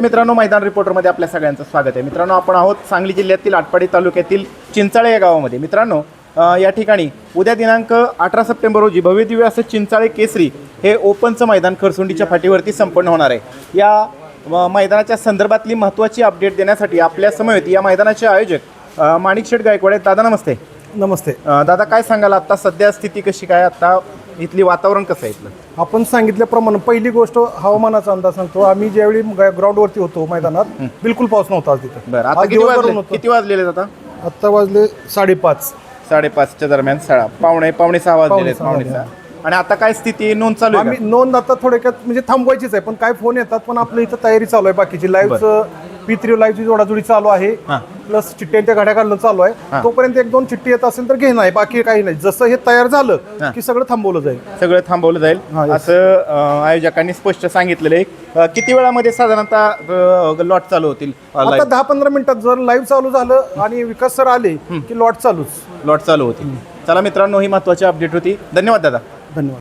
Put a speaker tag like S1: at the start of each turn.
S1: मित्रांनो मैदान रिपोर्टरमध्ये आपल्या सगळ्यांचं स्वागत आहे. मित्रांनो आपण आहोत सांगली जिल्ह्यातील आटपाडी तालुक्यातील चिंचाळे या गावामध्ये. मित्रांनो या ठिकाणी उद्या दिनांक अठरा सप्टेंबर रोजी भव्यदिव्य असं चिंचाळे केसरी हे ओपनचं मैदान खरसुंडीच्या फाटीवरती संपन्न होणार आहे. या मैदानाच्या संदर्भातली महत्त्वाची अपडेट देण्यासाठी आपल्या समवेत या मैदानाचे आयोजक माणिक शेठ गायकवाड आहेत. दादा नमस्ते.
S2: नमस्ते.
S1: दादा काय सांगाल? आता सध्या स्थिती कशी? काय आता इथली वातावरण कसं आहे इथलं?
S2: आपण सांगितल्याप्रमाणे पहिली गोष्ट हवामानाचा अंदाज सांगतो. आम्ही ज्यावेळी ग्राउंडवरती होतो मैदानात बिलकुल पाऊस नव्हता आज तिथे.
S1: बरं आता
S2: आज
S1: किती
S2: दिवसभर
S1: वाजले?
S2: नव्हतं.
S1: किती वाजलेले आता?
S2: आत्ता वाजले साडेपाच.
S1: साडेपाचच्या दरम्यान सहा पावणे पावणे सहा वाजलेले आहेत
S2: पावणे
S1: पावणे
S2: सहा.
S1: सहा आणि आता काय स्थिती? नोंद चालू आहे
S2: आम्ही नोंद आता थोडक्यात म्हणजे थांबवायचीच आहे पण काय फोन येतात पण आपल्या इथं तयारी चालू आहे. बाकीची लाईव्हचं पी थ्री लाईव्हची जोडाजोडी चालू आहे. प्लस चिठ्ठ्यांच्या गाड्या काढणं चालू आहे. तोपर्यंत एक दोन चिठ्ठी येत असेल तर घेणं आहे बाकी काही नाही. जसं हे तयार झालं की सगळं थांबवलं जाईल.
S1: सगळं थांबवलं जाईल. असं आयोजकांनी स्पष्ट सांगितलेलं आहे. किती वेळामध्ये साधारणतः लॉट चालू होतील
S2: आता दहा पंधरा मिनिटात जर लाईव्ह चालू झालं आणि विकास सर आले की लॉट चालूच.
S1: लॉट चालू होतील. चला मित्रांनो ही महत्वाची अपडेट होती. धन्यवाद दादा.
S2: धन्यवाद.